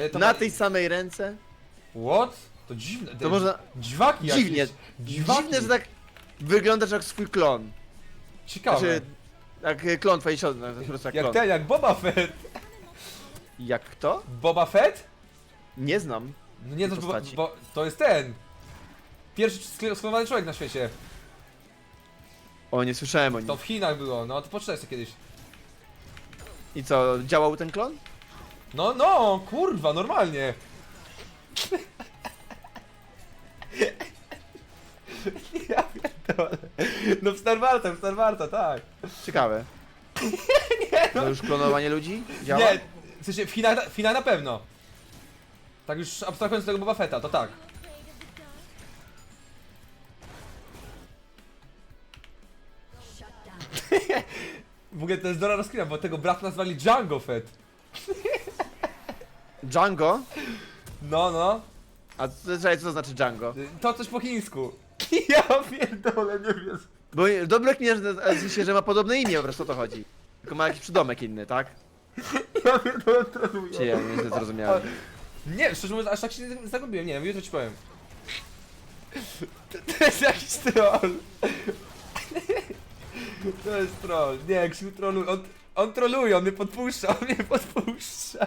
Ja to Na ma- tej samej ręce? What? To dziwne. To można... Dziwaki Dziwnie. jakieś. Dziwaki. Dziwne, że tak wyglądasz jak swój klon. Ciekawe. Znaczy, jak y, klon twojej siostry, no, po prostu jak jak klon. ten, jak Boba Fett. Jak kto? Boba Fett? Nie znam. No nie, to, bo, postaci. bo to jest ten. Pierwszy skl- sklonowany człowiek na świecie. O, nie słyszałem o nim. To w Chinach było, no to poczytaj sobie kiedyś. I co, działał ten klon? No, no, kurwa, normalnie. ja pierdolę. No w Star Warta, w Star Warta, tak. Ciekawe. To już klonowanie ludzi? Działa? Nie, w sensie w Chinach, w Chinach na pewno. Tak już abstrahując od tego Boba Fetta, to tak. W ogóle to jest dobra rozkmina, bo tego brata nazwali Django Fett. Django? No, no. A co, czekaj, co to znaczy Django? To coś po chińsku. Ja pierdolę, nie wiem. Bo Dobrek nie, że, się, że ma podobne imię, po prostu o to chodzi. Tylko ma jakiś przydomek inny, tak? Ja pierdolę, Czy troluję. ja nie zrozumiałem. Nie, szczerze mówiąc, aż tak się nie zagubiłem, nie wiem, jutro ci powiem. To, to jest jakiś troll. To jest troll. Nie, Krzył troluje. On, on troluje, on mnie podpuszcza, on mnie podpuszcza.